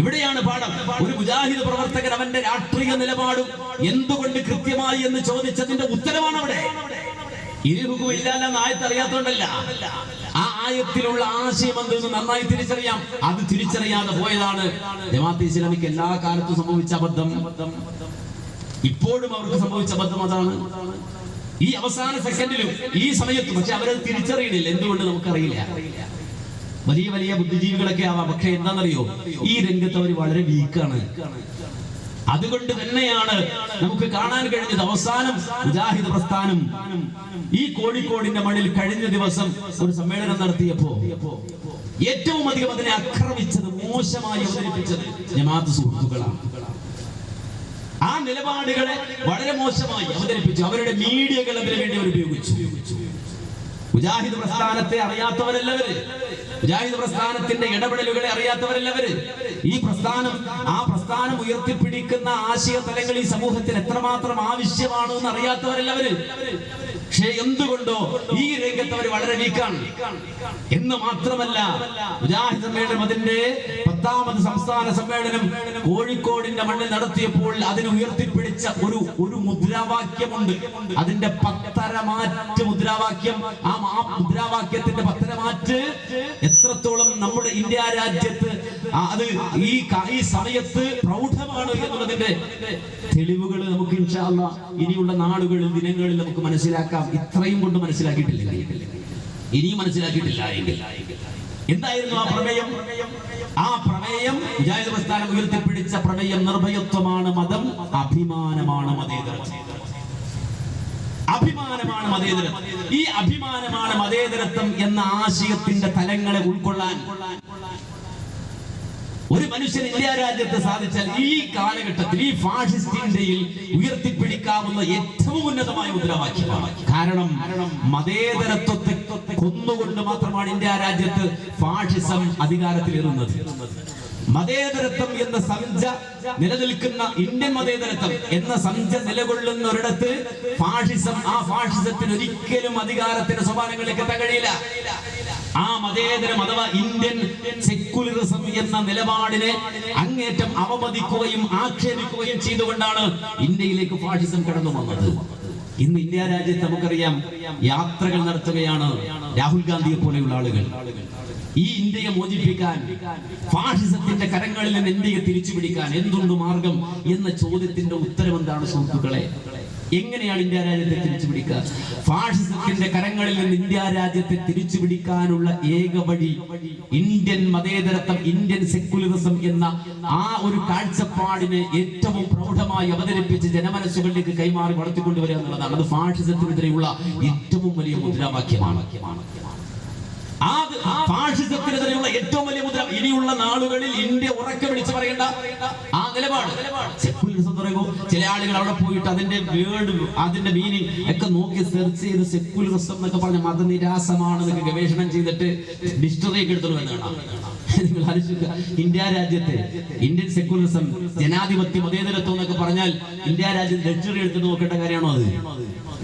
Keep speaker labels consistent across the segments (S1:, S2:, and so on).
S1: ഇവിടെയാണ് പാഠം. ഒരു മുജാഹിദ് പ്രവർത്തകൻ അവന്റെ രാഷ്ട്രീയ നിലപാടും എന്തുകൊണ്ട് കൃത്യമായി എന്ന് ചോദിച്ചതിന്റെ ഉത്തരമാണ് അവിടെ ഇരുഹുക്കും ഇല്ലാല്ലെന്ന് ആയത്തറിയാത്തോണ്ടല്ല. ആ ആയത്തിലുള്ള ആശയം എന്തെന്ന് നന്നായി തിരിച്ചറിയാം. അത് തിരിച്ചറിയാതെ പോയതാണ് ജമാഅത്തെ ഇസ്ലാമിക്ക് എല്ലാ കാലത്തും സംഭവിച്ച അബദ്ധം. ഇപ്പോഴും അവർക്ക് സംഭവിച്ച അബദ്ധം അതാണ്. ഈ അവസാന സെക്കൻഡിലും ഈ സമയത്തും പക്ഷെ അവരത് തിരിച്ചറിയണില്ല. എന്തുകൊണ്ട് നമുക്കറിയില്ല. വലിയ വലിയ ബുദ്ധിജീവികളൊക്കെ ആവാം. പക്ഷെ എന്താണെന്നറിയോ? ഈ രംഗത്ത് അവർ വളരെ വീക്കാണ്. അതുകൊണ്ട് തന്നെയാണ് നമുക്ക് കാണാൻ കഴിഞ്ഞത് അവസാനം മുജാഹിദ് പ്രസ്ഥാനം. ഈ കോഴിക്കോടിന്റെ മണ്ണിൽ കഴിഞ്ഞ ദിവസം ഒരു സമ്മേളനം നടത്തിയപ്പോ ഏറ്റവും അധികം അതിനെ ആക്രമിച്ചത് മോശമായി അവതരിപ്പിച്ചത് ജമാഅത്ത് സുഹൃത്തുക്കളാണ്. ആ നിലപാടുകളെ വളരെ മോശമായി അവതരിപ്പിച്ചു. അവരുടെ മീഡിയകൾ അതിനു വേണ്ടി അവർ ഉപയോഗിച്ചു. മുജാഹിദ് പ്രസ്ഥാനത്തെ അറിയാത്തവരല്ലവര് മുജാഹിദ് പ്രസ്ഥാനത്തിന്റെ ഇടപെടലുകളെ അറിയാത്തവരല്ലവര് ഈ പ്രസ്ഥാനം ആ പ്രസ്ഥാനം ഉയർത്തിപ്പിടിക്കുന്ന ആശയ തലങ്ങൾ ഈ സമൂഹത്തിന് എത്രമാത്രം ആവശ്യമാണ് എന്ന് അറിയാത്തവരല്ലവര് പക്ഷേ എന്തുകൊണ്ടോ ഈ രംഗത്ത് അവർ വളരെ വീക്കാണ്. എന്ന് മാത്രമല്ല മുജാഹിദ് സമ്മേളനം അതിന്റെ പത്താമത് സംസ്ഥാന സമ്മേളനം കോഴിക്കോടിന്റെ മണ്ണിൽ നടത്തിയപ്പോൾ അതിന് ഉയർത്തിപ്പിടിച്ച ഒരു ഒരു മുദ്രാവാക്യമുണ്ട്. അതിന്റെ പത്തരമാറ്റ് മുദ്രാവാക്യം. ആ ആ മുദ്രാവാക്യത്തിന്റെ പത്തരമാറ്റ് എത്രത്തോളം നമ്മുടെ ഇന്ത്യ രാജ്യത്ത് അത് ഈ ഈ സമയത്ത് പ്രൗഢമാണ് എന്നുള്ളതിന്റെ തെളിവുകൾ നമുക്ക് ഇൻഷാ അല്ലാ ഇനിയുള്ള നാളുകളിൽ ദിനങ്ങളിൽ നമുക്ക് മനസ്സിലാക്കാം. ഇത്രയും കൊണ്ട് മനസ്സിലാക്കിയിട്ടില്ല ഇനിയും മനസ്സിലാക്കിയിട്ടില്ല എന്തായിരുന്നു ആ പ്രമേയം? ആ പ്രമേയം മുജാഹിദ് പ്രസ്ഥാനം ഉയർത്തിപ്പിടിച്ച പ്രമേയം നിർഭയത്വമാണ് മതം അഭിമാനമാണ് മതേതരം. അഭിമാനമാണ് മതേതരം. ഈ അഭിമാനമാണ് മതേതരത്വം എന്ന ആശയത്തിന്റെ തലങ്ങളെ ഉൾക്കൊള്ളാൻ ഒരു മനുഷ്യൻ ഇന്ത്യ രാജ്യത്ത് സാധിച്ചാൽ ഈ കാലഘട്ടത്തിൽ ഈ ഫാഷിസ്റ്റ് ഇന്ത്യയിൽ ഉയർത്തിപ്പിടിക്കാവുന്ന ഏറ്റവും ഉന്നതമായ മുദ്രാവാക്യമാണ്. കാരണം മതേതരത്വത്തെ കൊന്നുകൊണ്ട് മാത്രമാണ് ഇന്ത്യ രാജ്യത്ത് ഫാഷിസം അധികാരത്തിലേറുന്നത് മതേതരത്വം എന്ന സംജ നിലനിൽക്കുന്ന ഇന്ത്യൻ മതേതരത്വം എന്ന സംജ നിലകൊള്ളുന്ന ഒരിടത്ത് ഫാഷിസം ആ ഫാഷിസത്തിന് ഒരിക്കലും അധികാരത്തിന്റെ സോപാനങ്ങളിലേക്ക് എത്താൻ കഴിയില്ല ആ മതേതരം അഥവാ ഇന്ത്യൻ സെക്യുലറിസം എന്ന നിലപാടിനെ അങ്ങേറ്റം അവമതിക്കുകയും ആക്ഷേപിക്കുകയും ചെയ്തുകൊണ്ടാണ് ഇന്ത്യയിലേക്ക് ഫാഷിസം കടന്നു വന്നത്. ഇന്ന് ഇന്ത്യ രാജ്യത്ത് നമുക്കറിയാം യാത്രകൾ നടത്തുകയാണ് രാഹുൽ ഗാന്ധിയെ പോലെയുള്ള ആളുകൾ. ഈ ഇന്ത്യയെ മോചിപ്പിക്കാൻ ഫാഷിസത്തിന്റെ കരങ്ങളിൽ നിന്ന് ഇന്ത്യയെ തിരിച്ചു പിടിക്കാൻ എന്തുണ്ട് മാർഗം എന്ന ചോദ്യത്തിന്റെ ഉത്തരം എന്താണ് സുഹൃത്തുക്കളെ? എങ്ങനെയാണ് ഇന്ത്യ രാജ്യത്തെ തിരിച്ചു പിടിക്കുക ഫാഷിസത്തിന്റെ കരങ്ങളിൽ നിന്ന് ഇന്ത്യ രാജ്യത്തെ തിരിച്ചു പിടിക്കാനുള്ള ഏക വഴി ഇന്ത്യൻ മതേതരത്വം ഇന്ത്യൻ സെക്യുലറിസം എന്ന ആ ഒരു കാഴ്ചപ്പാടിനെ ഏറ്റവും പ്രൗഢമായി അവതരിപ്പിച്ച് ജനമനസ്സുകളിലേക്ക് കൈമാറി വളർത്തിക്കൊണ്ടുവരിക എന്നുള്ളതാണ്. അത് ഫാഷിസത്തിനെതിരെയുള്ള ഏറ്റവും വലിയ മുദ്രാവാക്യമാണ്. ആ ഫാഷിസത്തിനെതിരെയുള്ള ഏറ്റവും വലിയ മുദ്ര ഇനിയുള്ള നാളുകളിൽ ഇന്ത്യ ഉറക്കെ വിളിച്ചു പറയേണ്ട. ആ നിലപാട്. സെക്യുലറിസം എന്ന് പറയുമ്പോൾ ചില ആളുകൾ അവിടെ പോയിട്ട് അതിന്റെ വേർഡ് അതിന്റെ മീനിങ് ഒക്കെ നോക്കി സെർച്ച് ചെയ്ത് സെക്യുലറിസം എന്നൊക്കെ പറഞ്ഞ മതനിരാസമാണ് എന്നൊക്കെ ഗവേഷണം ചെയ്തിട്ട് ഡിക്ഷണറി എടുത്തോളൂ എന്ന് വന്നതാണ് നിങ്ങൾ ആലോചിക്കുക. ഇന്ത്യ രാജ്യത്തെ ഇന്ത്യൻ സെക്യുലറിസം ജനാധിപത്യ മതേതരത്വം എന്നൊക്കെ പറഞ്ഞാൽ ഇന്ത്യ രാജ്യം ലക്ഷറി എടുത്തിട്ട് നോക്കേണ്ട കാര്യമാണോ അത്?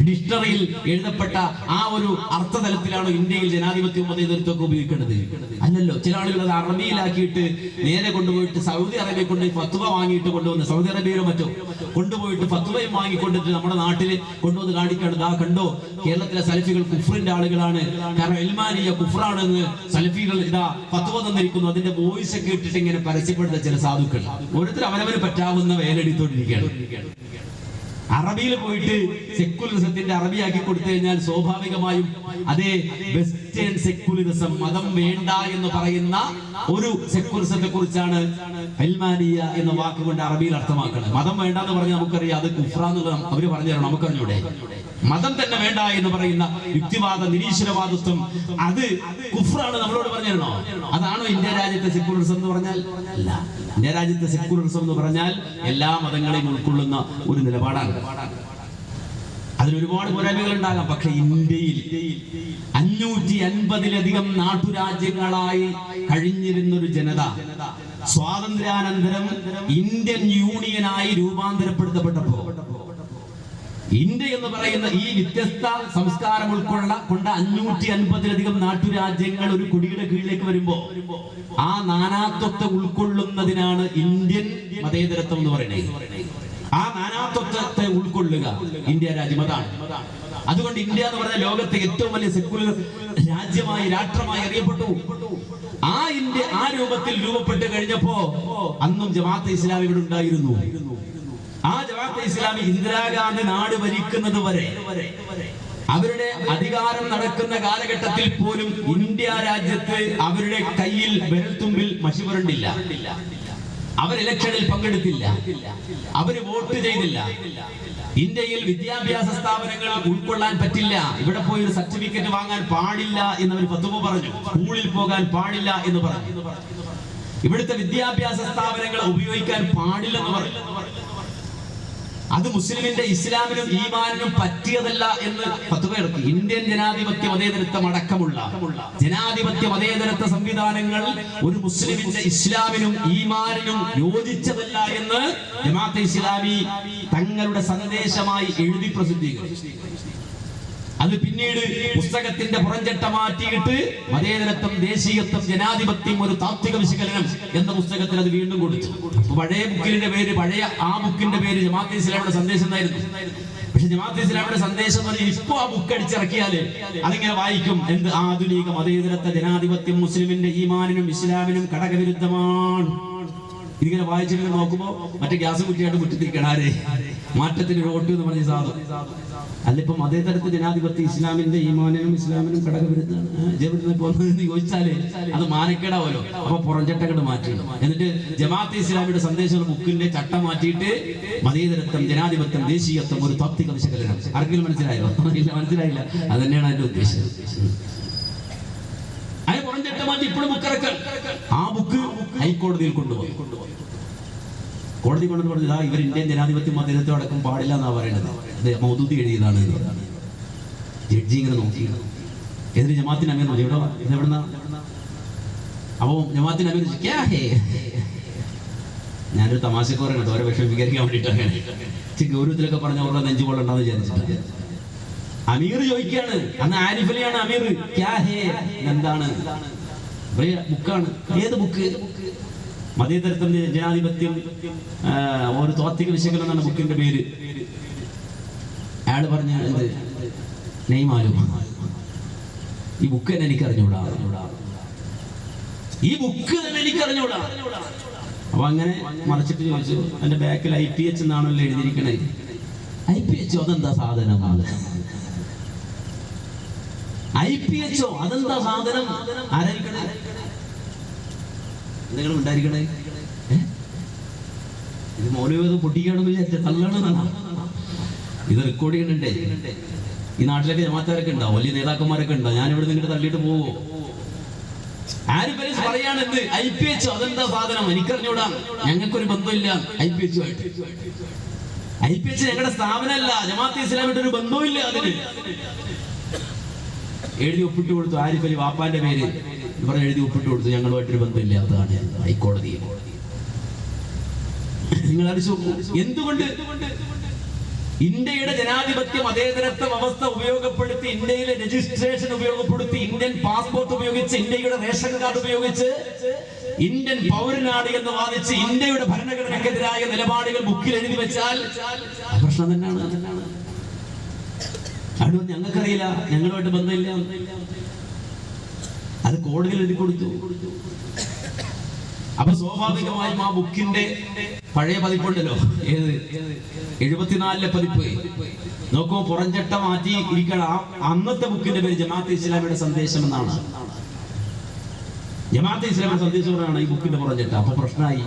S1: ഡിക്ഷണറിയിൽ എഴുതപ്പെട്ട ആ ഒരു അർത്ഥതലത്തിലാണ് ഇന്ത്യയിൽ ജനാധിപത്യ നേതൃത്വമൊക്കെ ഉപയോഗിക്കേണ്ടത്. അല്ലല്ലോ ചില ആളുകൾ അത് അറബിയിലാക്കിയിട്ട് നേരെ കൊണ്ടുപോയിട്ട് സൗദി അറേബ്യ കൊണ്ട് ഫത്വ വാങ്ങിയിട്ട് കൊണ്ടുവന്ന് സൗദി അറേബ്യയിലോ മറ്റോ കൊണ്ടുപോയിട്ട് ഫത്വയും വാങ്ങിക്കൊണ്ടിട്ട് നമ്മുടെ നാട്ടിൽ കൊണ്ടുവന്ന് കാണിക്കാണ്. ദാ കണ്ടോ കേരളത്തിലെ സലഫികൾ കുഫറിന്റെ ആളുകളാണ്. കാരണം എൽമാനിയ കുഫറാണെന്ന് സലഫികൾ ഇതാ ഫത്വ തന്നിരിക്കുന്നു. അതിന്റെ വോയിസ് ഒക്കെ ഇട്ടിട്ട് ഇങ്ങനെ പരസ്യപ്പെടുന്ന ചില സാധുക്കൾ. ഓരോരുത്തർ അവനവന് പറ്റാവുന്ന വേലെടുത്തോണ്ടിരിക്കുകയാണ് അറബിയിൽ പോയിട്ട് സെക്കുലറിസത്തിന്റെ അറബിയാക്കി കൊടുത്തു കഴിഞ്ഞാൽ സ്വാഭാവികമായും അതേ വെസ്റ്റേൺ സെക്കുലറിസം മതം വേണ്ട എന്ന് പറയുന്ന ഒരു സെക്കുലറിസത്തെ കുറിച്ചാണ് അൽമാനിയ എന്ന വാക്കുകൊണ്ട് അറബിയിൽ അർത്ഥമാക്കുന്നത്. മതം വേണ്ട എന്ന് പറഞ്ഞാൽ നമുക്കറിയാം അത് കുഫ്ര എന്നുള്ളത് അവർ പറഞ്ഞു തരണം നമുക്കറിഞ്ഞൂടെ? മതം തന്നെ വേണ്ട എന്ന് പറയുന്ന യുക്തിവാദ നിരീശ്വരവാദത്വം അത് കുഫ്രാണ് നമ്മളോട് പറഞ്ഞിരുന്നോ? അതാണോ ഇന്ത്യ രാജ്യത്തെ സെക്യുലറിസം എന്ന് പറഞ്ഞാൽ? അല്ല. ഇന്ത്യ രാജ്യത്തെ സെക്യുലറിസം എന്ന് പറഞ്ഞാൽ എല്ലാ മതങ്ങളെയും ഉൾക്കൊള്ളുന്ന ഒരു നിലപാടാണ്. അതിൽ ഒരുപാട് ഉണ്ടാകാം. പക്ഷെ ഇന്ത്യയിൽ അഞ്ഞൂറ്റി അൻപതിലധികം നാട്ടുരാജ്യങ്ങളായി കഴിഞ്ഞിരുന്ന ഒരു ജനത സ്വാതന്ത്ര്യാനന്തരം ഇന്ത്യൻ യൂണിയനായി രൂപാന്തരപ്പെടുത്തപ്പെട്ടപ്പോ ഇന്ത്യ എന്ന് പറയുന്ന ഈ വ്യത്യസ്ത സംസ്കാരം ഉൾക്കൊള്ള കൊണ്ട അഞ്ഞൂറ്റി അൻപതിലധികം നാട്ടുരാജ്യങ്ങൾ ഒരു കുടിയുടെ കീഴിലേക്ക് വരുമ്പോ ആ നാനാത്വത്തെ ഉൾക്കൊള്ളുന്നതിനാണ് ഇന്ത്യൻ മതേതരത്വം എന്ന് പറയുന്നത്. ആ നാനാത്വത്തെ ഉൾക്കൊള്ളുക ഇന്ത്യ രാജ്യം അതാണ്. അതുകൊണ്ട് ഇന്ത്യ എന്ന് പറഞ്ഞ ലോകത്തെ ഏറ്റവും വലിയ സെക്കുലർ രാജ്യമായി രാഷ്ട്രമായി അറിയപ്പെട്ടു. ആ ഇന്ത്യ ആ രൂപത്തിൽ രൂപപ്പെട്ട് കഴിഞ്ഞപ്പോ അന്നും ജമാഅത്ത് ഇസ്ലാം ഇവിടെ ഉണ്ടായിരുന്നു. ആ ജമാഅത്തെ ഇസ്ലാമി ഇന്ദിരാഗാന്ധി നാട് ഭരിക്കുന്നത് വരെ അവരുടെ അധികാരം നടക്കുന്ന കാലഘട്ടത്തിൽ പോലും ഇന്ത്യ രാജ്യത്ത് അവരുടെ കയ്യിൽ വിരൽത്തുമ്പിൽ മഷി പുരണ്ടില്ല അവർ ഇലക്ഷനിൽ പങ്കെടുത്തില്ല. അവർ വോട്ട് ചെയ്തില്ല. ഇന്ത്യയിൽ വിദ്യാഭ്യാസ സ്ഥാപനങ്ങൾ ഉൾക്കൊള്ളാൻ പറ്റില്ല. ഇവിടെ പോയി ഒരു സർട്ടിഫിക്കറ്റ് വാങ്ങാൻ പാടില്ല എന്ന് അവർ പത്തുമ പറഞ്ഞു. സ്കൂളിൽ പോകാൻ പാടില്ല എന്ന് പറഞ്ഞു. ഇവിടുത്തെ വിദ്യാഭ്യാസ സ്ഥാപനങ്ങൾ ഉപയോഗിക്കാൻ പാടില്ലെന്ന് പറഞ്ഞു. അത് മുസ്ലിമിന്റെ ഇസ്ലാമിനും ഈമാനിനും പറ്റിയതല്ല എന്ന് ഫത്വ ഇറക്കി ഇന്ത്യൻ ജനാധിപത്യ മതേതരത്വം അടക്കമുള്ള ജനാധിപത്യ മതേതരത്വ സംവിധാനങ്ങൾ ഒരു മുസ്ലിമിന്റെ ഇസ്ലാമിനും ഈമാനിനും യോജിച്ചതല്ല എന്ന് ജമാഅത്തെ ഇസ്ലാമി തങ്ങളുടെ സന്ദേശമായി എഴുതി പ്രസിദ്ധീകരിച്ചു. അത് പിന്നീട് പുസ്തകത്തിന്റെ പുറഞ്ചട്ട മാറ്റിയിട്ട് മതേതരത്വം ദേശീയത്വം ജനാധിപത്യം ഒരു താത്വിക വിശകലനം എന്ന പുസ്തകത്തിൽ അത് വീണ്ടും കൊടുത്തു. പഴയ ബുക്കിന്റെ പേര് പഴയ ആ ബുക്കിന്റെ പേര് ജമാഅത്തെ ഇസ്ലാമിയുടെ സന്ദേശം എന്നായിരുന്നു. പക്ഷെ ജമാഅത്തെ ഇസ്ലാമിയുടെ സന്ദേശം എന്ന് പറഞ്ഞാൽ ഇപ്പൊ ആ ബുക്ക് അടിച്ചിറക്കിയാൽ അതിങ്ങനെ വായിക്കും. എന്ത് ആധുനിക മതേതരത്വ ജനാധിപത്യം മുസ്ലിമിന്റെ ഈമാനിനും ഇസ്ലാമിനും ഘടകവിരുദ്ധമാണ് ഇതിങ്ങനെ വായിച്ചിട്ട് നോക്കുമ്പോ മറ്റേ ഗ്യാസ് കുറ്റിയായിട്ട് മുറ്റിത്തിരിക്കണം ആരെ? മാറ്റത്തിന് റോട്ട് എന്ന് പറഞ്ഞ സാധു അല്ലിപ്പം അതേ തരത്തിൽ ജനാധിപത്യം ഇസ്ലാമിന്റെ ഈമാനിനും ഇസ്ലാമിനും ഘടകവിരുദ്ധാണ് ജബിന് പോകുന്നതെന്ന് ചോദിച്ചാലേ അത് മാനക്കേടാവല്ലോ അപ്പൊ പുറംചട്ടങ്ങട് മാറ്റി. എന്നിട്ട് ജമാഅത്ത് ഇസ്ലാമിയുടെ സന്ദേശങ്ങൾ ബുക്കിന്റെ ചട്ടം മാറ്റിയിട്ട് മതേതരത്വം ജനാധിപത്യം ദേശീയത്വം ഒരു താത്വിക വിശകലനം. ആർക്കെങ്കിലും മനസ്സിലായോ? ഇല്ല മനസ്സിലായില്ല. അത് തന്നെയാണ് അതിന്റെ ഉദ്ദേശം. അതിന് മാറ്റി ആ ബുക്ക് ഹൈക്കോടതിയിൽ കൊണ്ടുപോയി. കോടതി കൊണ്ടുവന്ന് പറഞ്ഞു ഇവർ ഇന്ത്യൻ ജനാധിപത്യം മതേതരത്വം അടക്കം പാടില്ല എന്നാ പറയുന്നത്. മൗദൂദി എഴുതിയതാണ് ജഡ്ജി ഇങ്ങനെ നോക്കി. എന്നിട്ട് ജമാത്തിന് അമീർ എവിടെ എവിടെന്ന എവിടുന്ന? അപ്പോ ജമാത്തിന് അമീർ? ഞാനൊരു തമാശക്ക് പറയണത് ഓരോ വിഷമിപ്പിക്കാൻ വേണ്ടിയിട്ടാണ്. ഇച്ചിരി ഗൗരവത്തിലൊക്കെ പറഞ്ഞ ഓർമ്മ നെഞ്ചു കൊള്ളണ്ടെന്ന് വിചാരിച്ചിട്ട് അമീർ ചോദിക്കുകയാണ് അന്ന് ആരിഫലിയാണ് അമീർ? ക്യാ ഹേ? എന്താണ്? ബുക്കാണ്. ഏത് ബുക്ക്? മതേതരത്തിന്റെ ജനാധിപത്യം ഒരു തോത്തിക വിശകലനം എന്നാണ് ബുക്കിന്റെ പേര്. അയാൾ പറഞ്ഞ എന്ത് നെയ്മാലും ഈ ബുക്ക് തന്നെ എനിക്ക് അറിഞ്ഞൂടാ ഈ ബുക്ക് തന്നെ എനിക്ക് അറിഞ്ഞൂടാ അപ്പൊ അങ്ങനെ മറച്ചിട്ട് ചോദിച്ചു എന്റെ ബാക്കിൽ ഐ പി എച്ച് എന്നാണല്ലോ എഴുതിയിരിക്കണേ. ഐ പി എച്ച് അതെന്താ സാധനം? ഐ പി എച്ചോ അതെന്താ സാധനം? ആരായിരിക്കണേ? എന്തെങ്കിലും ഉണ്ടായിരിക്കണേ? ഇത് മൗലവീത് പൊട്ടിക്കണമെന്ന് വിചാരിച്ച തള്ളണമെന്നാണ് ഇത് റെക്കോർഡ് ചെയ്യണ്ടേ ഈ നാട്ടിലൊക്കെ ജമാക്കാരൊക്കെ ഉണ്ടാവും. വലിയ നേതാക്കന്മാരൊക്കെ ഉണ്ടാവും. ഞാൻ ഇവിടെ നിന്നിട്ട് തള്ളിയിട്ട് പോവോ? ആരും പരീസ് പറയാണ് എന്ത് ഐ പി എച്ച് അതെന്താ സാധനം? എനിക്കറിഞ്ഞൂടാ. ഞങ്ങൾക്കൊരു ബന്ധമില്ല. I P H I P H ഞങ്ങളുടെ സ്ഥാപനമല്ല. ജമാഅത്ത് ഇസ്ലാമിന്റെ ഒരു ബന്ധമില്ല അതിന്. എഴുതി ഒപ്പിട്ട് കൊടുത്തു. ആരിഫ് അലി വാപ്പാന്റെ പേര്. പറഞ്ഞ് എഴുതി ഒപ്പിട്ട് കൊടുത്തു. ഞങ്ങളുമായിട്ടൊരു ബന്ധമില്ലാത്തതാണ് ഹൈക്കോടതി നിങ്ങൾ അറിയിച്ചു എന്തുകൊണ്ട്? ഇന്ത്യയുടെ ജനാധിപത്യ മതേതരത്വ വ്യവസ്ഥ ഉപയോഗപ്പെടുത്തി ഇന്ത്യയിലെ രജിസ്ട്രേഷൻ ഉപയോഗപ്പെടുത്തി ഇന്ത്യൻ പാസ്പോർട്ട് ഉപയോഗിച്ച് ഇന്ത്യയുടെ റേഷൻ കാർഡ് ഉപയോഗിച്ച് ഇന്ത്യൻ പൗരനാട് എന്ന് വാദിച്ച് ഇന്ത്യയുടെ ഭരണഘടനക്കെതിരായ നിലപാടുകൾ ബുക്കിൽ എഴുതി വെച്ചാൽ പ്രശ്നം തന്നെയാണ്. അത് ഞങ്ങൾക്കറിയില്ല ഞങ്ങളുമായിട്ട് ബന്ധമില്ല. അത് കോടതിയിൽ എഴുതി കൊടുത്തു. അപ്പൊ സ്വാഭാവികമായും ആ ബുക്കിന്റെ പഴയ പതിപ്പുണ്ടല്ലോ. ഏത്? എഴുപത്തിനാലിലെ പതിപ്പ്. നോക്കൂ പുറഞ്ചട്ട മാറ്റി ഇരിക്കണം അന്നത്തെ ബുക്കിന്റെ പേര് ജമാഅത്ത് ഇസ്ലാമിയുടെ സന്ദേശം എന്നാണ്. ജമാഅത്ത് ഇസ്ലാമിയുടെ സന്ദേശം ഈ ബുക്കിന്റെ പുറഞ്ചട്ട അപ്പൊ പ്രശ്നമായി.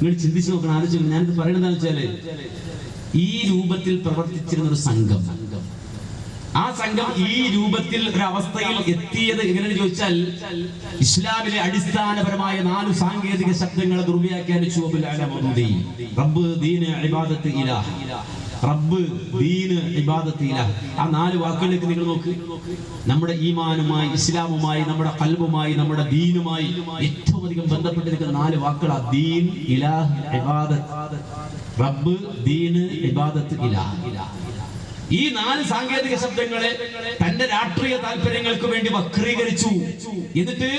S1: നിങ്ങൾ ചിന്തിച്ചു നോക്കണം ആലോചിച്ചു ഞാനിത് പറയുന്നത് വെച്ചാൽ ഈ രൂപത്തിൽ പ്രവർത്തിച്ചിരുന്ന ഒരു സംഘം ആ സംഘം ഈ രൂപത്തിൽ ഒരു അവസ്ഥയിൽ എത്തിയത് എങ്ങനെ ചോദിച്ചാൽ ഇസ്ലാമിലെ അടിസ്ഥാനപരമായ നാല് സാങ്കേതിക ശബ്ദങ്ങളെ ദുർവ്യാഖ്യാനിച്ചു റബ്ബ് ദീന് ഇബാദത്ത് ഇലാഹ്. റബ്ബ് ദീന് ഇബാദത്ത് ഇലാഹ്. ആ നാല് വാക്കുകളിലേക്ക് നിങ്ങൾ നോക്ക്. നമ്മുടെ ഈമാനുമായി ഇസ്ലാമുമായി നമ്മുടെ കൽബുമായി നമ്മുടെ ദീനുമായി ഏറ്റവും അധികം ബന്ധപ്പെട്ടിരിക്കുന്ന നാല് വാക്കുകളാ ദീൻ ഇലാഹ് ഇബാദത്ത്. റബ്ബ് ദീന് ഇബാദത്ത് ഇലാഹ്. ഈ നാല് സാങ്കേതിക ശബ്ദങ്ങളെ തന്റെ രാഷ്ട്രീയ താല്പര്യങ്ങൾക്ക് വേണ്ടി വക്രീകരിച്ചു. എന്നിട്ട്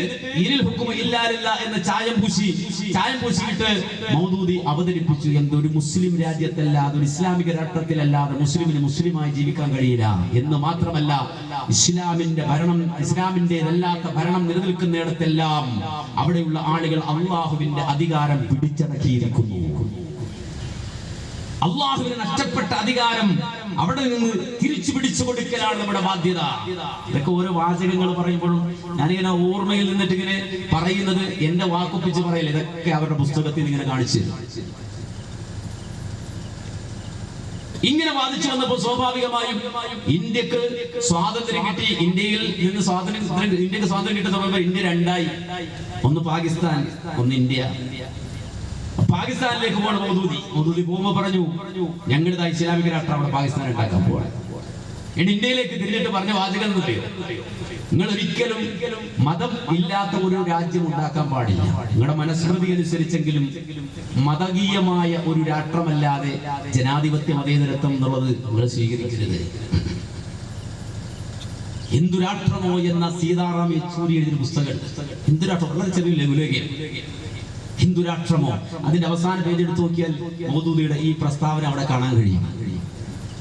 S1: ഇരിൽ ഹുക്കും ഇല്ലാലില്ല എന്ന ചായം പൂശി ചായം പൂശിയിട്ട് മൗദൂദി അവതരിപ്പിച്ചു. എന്തൊരു മുസ്ലിം രാജ്യത്തല്ലാതെ ഒരു ഇസ്ലാമിക രാഷ്ട്രത്തിലല്ലാതെ മുസ്ലിമിന് മുസ്ലിമായി ജീവിക്കാൻ കഴിയില്ല. എന്ന് മാത്രമല്ല ഇസ്ലാമിന്റെ ഭരണം ഇസ്ലാമിന്റേതല്ലാത്ത ഭരണം നിലനിൽക്കുന്നിടത്തെല്ലാം അവിടെയുള്ള ആളുകൾ അള്ളാഹുവിന്റെ അധികാരം പിടിച്ചടക്കിയിരിക്കുന്നു. അള്ളാഹുവിന് നഷ്ടപ്പെട്ട അധികാരം അവിടെ നിന്ന് തിരിച്ചു പിടിച്ചു കൊടുക്കലാണ് നമ്മുടെ ബാധ്യത. ഇതൊക്കെ ഓരോ വാചകങ്ങൾ പറയുമ്പോഴും ഞാനിങ്ങനെ ഓർമ്മയിൽ നിന്നിട്ട് ഇങ്ങനെ പറയുന്നത് എന്റെ വാക്കൊപ്പിച്ച് പറയില്ല ഇതൊക്കെ അവരുടെ പുസ്തകത്തിൽ ഇങ്ങനെ കാണിച്ചു ഇങ്ങനെ വാദിച്ചു വന്നപ്പോൾ സ്വാഭാവികമായും ഇന്ത്യയ്ക്ക് സ്വാതന്ത്ര്യം കിട്ടി. ഇന്ത്യയിൽ നിന്ന് സ്വാതന്ത്ര്യം ഇന്ത്യയ്ക്ക് സ്വാതന്ത്ര്യം കിട്ടുന്ന സമയത്ത് ഇന്ത്യ രണ്ടായി. ഒന്ന് പാകിസ്ഥാൻ ഒന്ന് ഇന്ത്യ. പാകിസ്ഥാനിലേക്ക് പോകണം മൗദൂദി മൗദൂദി പോകുമ്പോ പറഞ്ഞു ഞങ്ങളുടെ ഇസ്ലാമിക രാഷ്ട്രം അവിടെ പാകിസ്ഥാൻ ഉണ്ടാക്കാൻ പോകണം ഇനി ഇന്ത്യയിലേക്ക് തിരിഞ്ഞിട്ട് പറഞ്ഞ വാചകം എന്നറിയോ നിങ്ങൾ ഒരിക്കലും മതം ഇല്ലാത്ത ഒരു രാജ്യം ഉണ്ടാക്കാൻ പാടില്ല. നിങ്ങളുടെ മനസ്മൃതി അനുസരിച്ചെങ്കിലും മതകീയമായ ഒരു രാഷ്ട്രമല്ലാതെ ജനാധിപത്യ മതേതരത്വം എന്നുള്ളത് നിങ്ങൾ സ്വീകരിക്കരുത്. ഹിന്ദു രാഷ്ട്രമോ എന്ന സീതാറാം യെച്ചൂരി എഴുതിയ പുസ്തകം ഹിന്ദുരാഷ്ട്രം വളരെ ചെറിയ ലഘുലേഖയാണ് ഹിന്ദു രാഷ്ട്രമോ? അതിന്റെ അവസാന പേജ് എടുത്തു നോക്കിയാൽ മോദൂദിയുടെ ഈ പ്രസ്താവന അവിടെ കാണാൻ കഴിയും.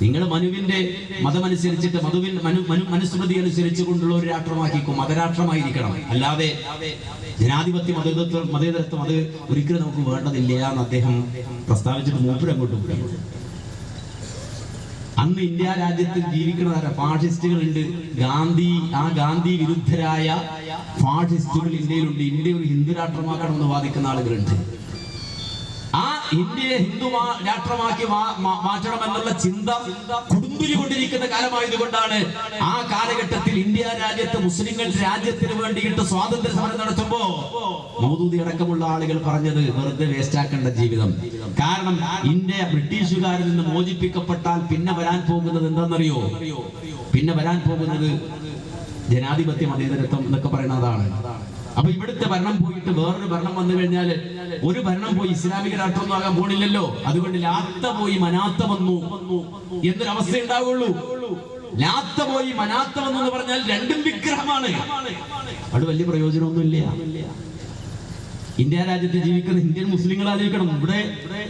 S1: നിങ്ങൾ മനുവിന്റെ മതമനുസരിച്ചിട്ട് മധുവിൻ മനു മനു മനുസ്മൃതി അനുസരിച്ച് കൊണ്ടുള്ള ഒരു രാഷ്ട്രമാക്കിക്കും മതരാഷ്ട്രമായിരിക്കണം. അല്ലാതെ ജനാധിപത്യ മതേതത്വം മതേതരത്വം അത് ഒരിക്കലും നമുക്ക് വേണ്ടതില്ല എന്ന് അദ്ദേഹം പ്രസ്താവിച്ചിട്ട് മൂപ്പര് അങ്ങോട്ട് പോയി. അന്ന് ഇന്ത്യ രാജ്യത്ത് ഫാഷിസ്റ്റുകൾ ഉണ്ട് ഗാന്ധി ആ ഗാന്ധി വിരുദ്ധരായ ഫാഷിസ്റ്റുകൾ ഇന്ത്യയിലുണ്ട്. ഇന്ത്യ ഒരു ഹിന്ദു രാഷ്ട്രമാക്കണമെന്ന് വാദിക്കുന്ന ആളുകളുണ്ട്. ആ ഇന്ത്യയെ ഹിന്ദു രാഷ്ട്രമാക്കി മാറ്റണമെന്നുള്ള ചിന്ത കുടുംബിരി കൊണ്ടിരിക്കുന്ന കാലമായതുകൊണ്ടാണ് ആ കാലഘട്ടത്തിൽ ഇന്ത്യ രാജ്യത്ത് മുസ്ലിങ്ങൾ രാജ്യത്തിന് വേണ്ടിയിട്ട് സ്വാതന്ത്ര്യ സമരം നടത്തുമ്പോ മൗദൂദി അടക്കമുള്ള ആളുകൾ പറഞ്ഞത് വെറുതെ വേസ്റ്റാക്കേണ്ട ജീവിതം. കാരണം ഇന്ത്യ ബ്രിട്ടീഷുകാരിൽ നിന്ന് മോചിപ്പിക്കപ്പെട്ടാൽ പിന്നെ വരാൻ പോകുന്നത് എന്താണെന്നറിയോ? പിന്നെ വരാൻ പോകുന്നത് ജനാധിപത്യ മതേതരത്വം എന്നൊക്കെ പറയുന്നതാണ് അപ്പൊ ഇവിടുത്തെ ഭരണം പോയിട്ട് വേറൊരു ഭരണം വന്നു കഴിഞ്ഞാൽ ഒരു ഭരണം പോയി ഇസ്ലാമിക രാഷ്ട്രമൊന്നും ആകാൻ പോണില്ലല്ലോ. അതുകൊണ്ട് ലാത്ത പോയി മനാത്ത വന്നു എന്നൊരവസ്ഥ ഉണ്ടാവുള്ളൂ ലാത്ത പോയി മനാത്ത വന്നു എന്ന് പറഞ്ഞാൽ രണ്ടും വിഗ്രഹമാണ്. അത് വലിയ പ്രയോജനമൊന്നുമില്ല. ഇന്ത്യ രാജ്യത്ത് ജീവിക്കുന്ന ഇന്ത്യൻ മുസ്ലിങ്ങൾ ആലോചിക്കണം. ഇവിടെ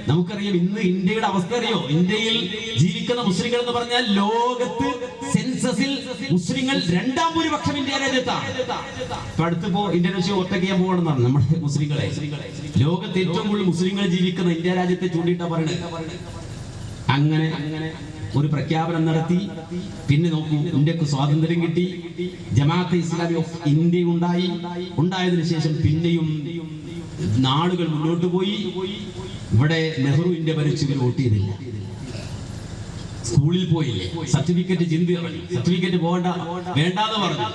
S1: നമുക്കറിയാം ഇന്ന് ഇന്ത്യയുടെ അവസ്ഥ അറിയോ? ഇന്ത്യയിൽ ജീവിക്കുന്ന മുസ്ലിങ്ങൾ എന്ന് പറഞ്ഞാൽ ലോകത്ത് സെൻസസിൽ മുസ്ലിങ്ങൾ രണ്ടാം ഭൂരിപക്ഷം ഇന്ത്യ രാജ്യത്താണ്. ഇപ്പൊ അടുത്തിപ്പോ ഇന്തോനേഷ്യ ഒറ്റയ്ക്ക് ചെയ്യാൻ പോകണമെന്നാണ് നമ്മുടെ മുസ്ലിങ്ങളെ. ലോകത്ത് ഏറ്റവും കൂടുതൽ മുസ്ലിങ്ങൾ ജീവിക്കുന്ന ഇന്ത്യ രാജ്യത്തെ ചൂണ്ടിയിട്ടാ പറയുന്നത് അങ്ങനെ ഒരു പ്രഖ്യാപനം നടത്തി. പിന്നെ നോക്കൂ ഇന്ത്യയ്ക്ക് സ്വാതന്ത്ര്യം കിട്ടി. ജമാഅത്ത് ഇസ്ലാമി ഓഫ് ഇന്ത്യ ഉണ്ടായി. ഉണ്ടായതിനു ശേഷം പിന്നെയും നാളുകൾ മുന്നോട്ട് പോയി. ഇവിടെ നെഹ്റുവിന്റെ പരിശീലനം വോട്ട് ചെയ്തില്ല. സ്കൂളിൽ പോയില്ലേ. സർട്ടിഫിക്കറ്റ് ചിന്തി സർട്ടിഫിക്കറ്റ് പോകണ്ട വേണ്ടാന്ന് പറഞ്ഞു.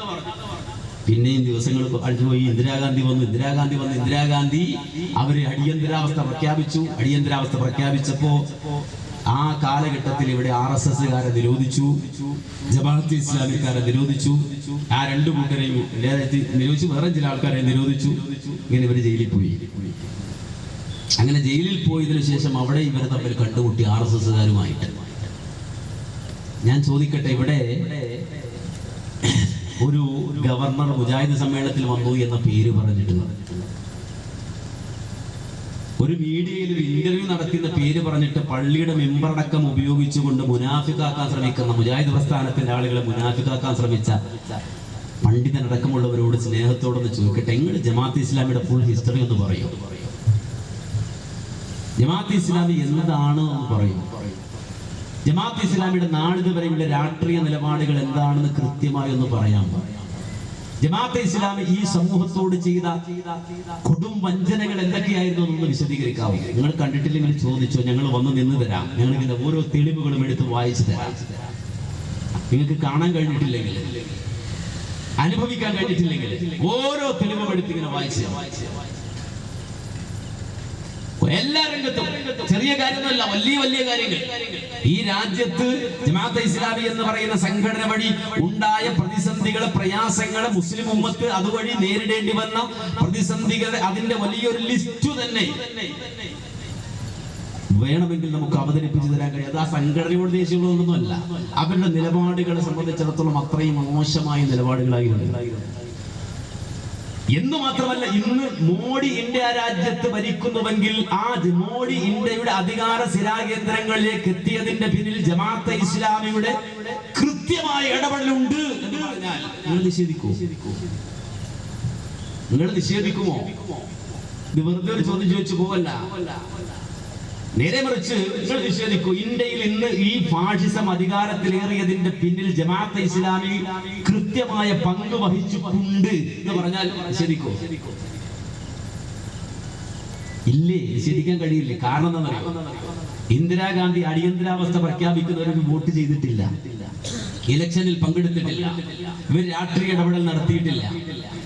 S1: പിന്നെയും ദിവസങ്ങൾ പോയി ഇന്ദിരാഗാന്ധി വന്നു ഇന്ദിരാഗാന്ധി വന്നു ഇന്ദിരാഗാന്ധി. അവർ അടിയന്തരാവസ്ഥ പ്രഖ്യാപിച്ചു. അടിയന്തരാവസ്ഥ പ്രഖ്യാപിച്ചപ്പോ ആ കാലഘട്ടത്തിൽ ഇവിടെ ആർ എസ് എസ്സുകാരെ നിരോധിച്ചു. ജമാഅത്ത് ഇസ്ലാമിക്കാരെ നിരോധിച്ചു. ആ രണ്ടു കൂട്ടരെയും നിരോധിച്ചു. വേറെ ചില ആൾക്കാരെ നിരോധിച്ചു. ഇങ്ങനെ ഇവർ ജയിലിൽ പോയി. അങ്ങനെ ജയിലിൽ പോയതിനു ശേഷം അവിടെ ഇവരെ തമ്മിൽ കണ്ടുമുട്ടി ആർ എസ് ഞാൻ ചോദിക്കട്ടെ ഇവിടെ ഒരു ഗവർണർ മുജാഹിദ് സമ്മേളനത്തിൽ വന്നു എന്ന പേര് പറഞ്ഞിട്ടുണ്ട് ഒരു മീഡിയയിൽ ഒരു ഇന്റർവ്യൂ നടത്തുന്ന പേര് പറഞ്ഞിട്ട് പള്ളിയുടെ മെമ്പറടക്കം ഉപയോഗിച്ചുകൊണ്ട് മുനാഫിക്കാക്കാൻ ശ്രമിക്കുന്ന മുജാഹിദ് പ്രസ്ഥാനത്തിന്റെ ആളുകളെ മുനാഫിക്കാക്കാൻ ശ്രമിച്ച പണ്ഡിതനടക്കമുള്ളവരോട് സ്നേഹത്തോടൊന്ന് ചോദിക്കട്ടെ? എങ്ങനെ ജമാഅത്ത് ഇസ്ലാമിയുടെ ഫുൾ ഹിസ്റ്ററി ഒന്ന് പറയൂ. ജമാഅത്ത് ഇസ്ലാമി എന്താണ് എന്ന് പറയും. ജമാഅത്ത് ഇസ്ലാമിയുടെ നാളിതുവരെയുള്ള രാഷ്ട്രീയ നിലപാടുകൾ എന്താണെന്ന് കൃത്യമായി ഒന്ന് പറയാൻ പറയാം ജമാഅത്തെ ഇസ്ലാമി ഈ സമൂഹത്തോട് ചെയ്ത കൊടും വഞ്ചനകൾ എന്തൊക്കെയായിരുന്നു എന്നൊന്ന് വിശദീകരിക്കാവൂ? നിങ്ങൾ കണ്ടിട്ടില്ലെങ്കിൽ ചോദിച്ചോ? ഞങ്ങൾ വന്ന് നിന്ന് തരാം. ഞങ്ങൾ ഇതിന്റെ ഓരോ തെളിവുകളും എടുത്ത് വായിച്ചു തരാം. നിങ്ങൾക്ക് കാണാൻ കഴിഞ്ഞിട്ടില്ലെങ്കിൽ അനുഭവിക്കാൻ കഴിഞ്ഞിട്ടില്ലെങ്കിൽ ഓരോ തെളിവും എടുത്ത് ഇങ്ങനെ വായിച്ചു എല്ലാ രംഗത്തും ചെറിയ കാര്യമൊന്നുമല്ല വലിയ വലിയ കാര്യങ്ങൾ. ഈ രാജ്യത്ത് ജമാഅത്തെ ഇസ്ലാമി എന്ന് പറയുന്ന സംഘടന വഴി ഉണ്ടായ പ്രതിസന്ധികളെ പ്രയാസങ്ങളെ മുസ്ലിം ഉമ്മത്ത് അതുവഴി നേരിടേണ്ടി വന്ന പ്രതിസന്ധികളെ അതിന്റെ വലിയൊരു ലിസ്റ്റ് തന്നെ വേണമെങ്കിൽ നമുക്ക് അവതരിപ്പിച്ചു തരാൻ കഴിയും. അത് ആ സംഘടനയോട് ദേഷ്യങ്ങളൊന്നുമല്ല അവരുടെ നിലപാടുകളെ സംബന്ധിച്ചിടത്തോളം അത്രയും മോശമായ നിലപാടുകളായിരുന്നു എന്ന് മാത്രമല്ല ഇന്ന് മോഡി ഇന്ത്യ രാജ്യത്ത് ഭരിക്കുന്നുവെങ്കിൽ ആ മോഡി ഇന്ത്യയുടെ അധികാര സ്ഥിരാകേന്ദ്രങ്ങളിലേക്ക് എത്തിയതിന്റെ പിന്നിൽ ജമാഅത്തെ ഇസ്ലാമിയുടെ കൃത്യമായ ഇടപെടലുണ്ട് എന്ന് നിങ്ങൾ നിഷേധിക്കുമോ? ഇത് വെറുതെ ഒരു ചോദ്യം ചോദിച്ചു പോവല്ല. നേരെ മറിച്ച് നിങ്ങൾ നിഷേധിക്കൂ ഇന്ത്യയിൽ ഇന്ന് ഈ ഫാഷിസം അധികാരത്തിലേറിയതിന്റെ പിന്നിൽ ജമാഅത്തെ ഇസ്ലാമി കൃത്യമായ പങ്ക് വഹിച്ചിട്ടുണ്ട് എന്ന് പറഞ്ഞാൽ നിഷേധിക്കൂ. ഇല്ലേ നിഷേധിക്കാൻ കഴിയില്ലേ? കാരണം എന്താ പറയുക ഇന്ദിരാഗാന്ധി അടിയന്തരാവസ്ഥ പ്രഖ്യാപിക്കുന്നവരൊന്നും വോട്ട് ചെയ്തിട്ടില്ല. ഇലക്ഷനിൽ പങ്കെടുത്തിട്ടില്ല. ഇവർ രാഷ്ട്രീയ ഇടപെടൽ നടത്തിയിട്ടില്ല.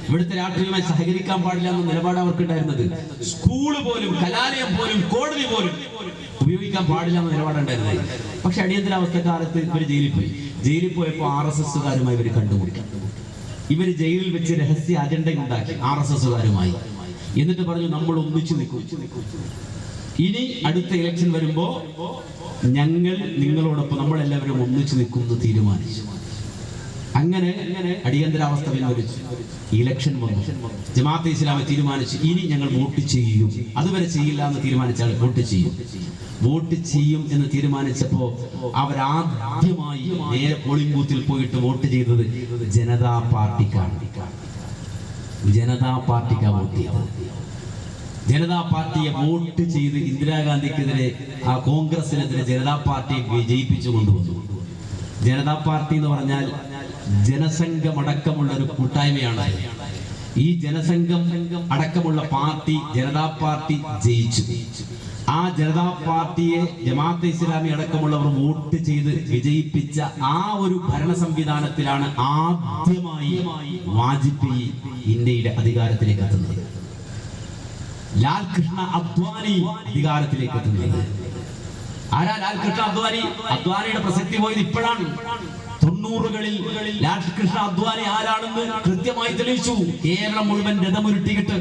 S1: ഇവിടുത്തെ രാഷ്ട്രീയമായി സഹകരിക്കാൻ പാടില്ല എന്ന നിലപാട് അവർക്കുണ്ടായിരുന്നത്. സ്കൂൾ പോലും കലാലയം പോലും കോടതി പോലും ഉപയോഗിക്കാൻ പാടില്ല എന്ന നിലപാടുണ്ടായിരുന്നത് പക്ഷെ അടിയന്തരാവസ്ഥ കാലത്ത് ഇവർ ജയിലിൽ പോയി. ജയിലിൽ പോയപ്പോൾ ആർ എസ് എസുകാരുമായി ഇവർ കണ്ടുമുട്ടി. ഇവർ ജയിലിൽ വെച്ച് രഹസ്യ അജണ്ട ഉണ്ടാക്കി ആർ എസ് എസുകാരുമായി എന്നിട്ട് പറഞ്ഞു നമ്മൾ ഒന്നിച്ചു നിൽക്കും. ഇനി അടുത്ത ഇലക്ഷൻ വരുമ്പോ ഞങ്ങൾ നിങ്ങളോടൊപ്പം നമ്മളെല്ലാവരും ഒന്നിച്ചു നിൽക്കുന്നു തീരുമാനിച്ചു. അങ്ങനെ അടിയന്തരാവസ്ഥ പിൻവലിച്ചു. ഇലക്ഷൻ വന്നു. ജമാഅത്തെ ഇസ്ലാമി തീരുമാനിച്ചു. ഇനി ഞങ്ങൾ വോട്ട് ചെയ്യും. അതുവരെ ചെയ്യില്ല എന്ന് തീരുമാനിച്ചാൽ വോട്ട് ചെയ്യും. വോട്ട് ചെയ്യും എന്ന് തീരുമാനിച്ചപ്പോ അവരാദ്യമായി നേരെ പോളിംഗ് ബൂത്തിൽ പോയിട്ട് വോട്ട് ചെയ്തത് ജനതാ പാർട്ടിക്കാണ്. ജനതാ പാർട്ടിക്കാണ് വോട്ട് ചെയ്തത്. ജനതാ പാർട്ടിയെ വോട്ട് ചെയ്ത് ഇന്ദിരാഗാന്ധിക്കെതിരെ ആ കോൺഗ്രസിനെതിരെ ജനതാ പാർട്ടി വിജയിപ്പിച്ചു കൊണ്ടുവന്നു. ജനതാ പാർട്ടി എന്ന് പറഞ്ഞാൽ ജനസംഘമടക്കമുള്ള ഒരു കൂട്ടായ്മയാണ്. ഈ ജനസംഘം അടക്കമുള്ള പാർട്ടി ജനതാ പാർട്ടി ജയിച്ചു. ആ ജനതാ പാർട്ടിയെ ജമാഅത്തെ ഇസ്ലാമി അടക്കമുള്ളവർ വോട്ട് ചെയ്ത് വിജയിപ്പിച്ച ആ ഒരു ഭരണ സംവിധാനത്തിലാണ് ആദ്യമായി വാജ്പേയി ഇന്ത്യയുടെ അധികാരത്തിലേക്ക് എത്തുന്നത്. ലാൽ കൃഷ്ണ അദ്വാനി അധികാരത്തിലേക്ക് എത്തുന്നത്. ആരാ ലാൽ കൃഷ്ണ അദ്വാനി? അദ്വാനിയുടെ പ്രസക്തി പോയത് ഇപ്പോഴാണ്. തൊണ്ണൂറുകളിൽ കൃഷ്ണ അദ്വാനി ആരാണെന്ന് കൃത്യമായി തെളിയിച്ചു. കേരളം മുഴുവൻ രഥമുരുട്ടിയിട്ട്